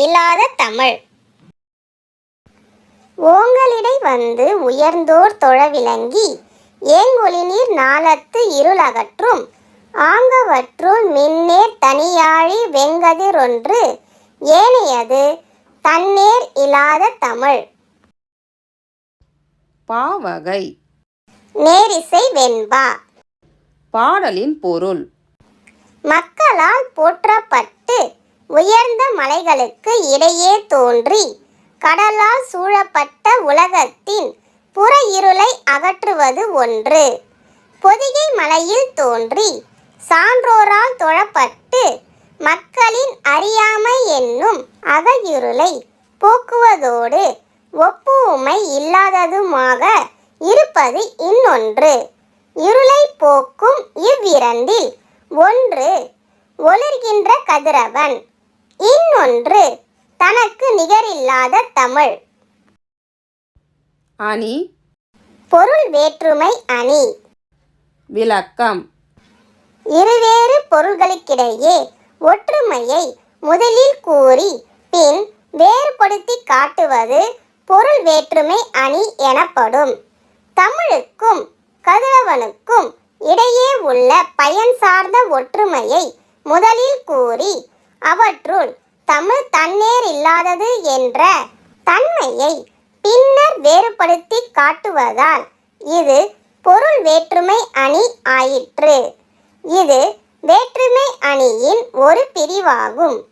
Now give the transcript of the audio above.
இல்லாத தமிழ். ஓங்கலிடை வந்து உயர்ந்தோர் தொழ விளங்கி ஏங்கொலிநீர் நாளத்து இருளகற்றும் ஆங்கவற்றுள் மின்னேர் தனியாழி வெங்கதிரொன்று ஏனையது தன்னேர் இல்லாத தமிழ். பாவகை. நேரிசை வெண்பா. பாடலின் பொருள். மக்களால் போற்றப்பட்டு அலைகளுக்கு இடையே தோன்றி கடலால் சூழப்பட்ட உலகத்தின் புற இருளை அகற்றுவது ஒன்று. பொதிகை மலையில் தோன்றி சான்றோரால் தொழப்பட்டு மக்களின் அறியாமை என்னும் அகையுருளை போக்குவதோடு ஒப்புமை இல்லாததுமாக இருப்பது இன்னொன்று. இருளை போக்கும் இவ்விரண்டில் ஒன்று ஒளிர்கின்ற கதிரவன். இன்னொன்று தனக்கு நிகரில்லாத தமிழ். அணி. பொருள் வேற்றுமை அணி. விளக்கம். இருவேறு பொருள்களுக்கிடையே ஒற்றுமையை முதலில் கூறி பின் வேறுபடுத்தி காட்டுவது பொருள் வேற்றுமை அணி எனப்படும். தமிழுக்கும் கதிரவனுக்கும் இடையே உள்ள பயன் சார்ந்த ஒற்றுமையை முதலில் கூறி அவற்றுள் தமிழ் தன்னேர் இல்லாதது என்ற தன்மையை பின்னர் வேறுபடுத்தி காட்டுவதால் இது பொருள் வேற்றுமை அணி ஆயிற்று. இது வேற்றுமை அணியின் ஒரு பிரிவாகும்.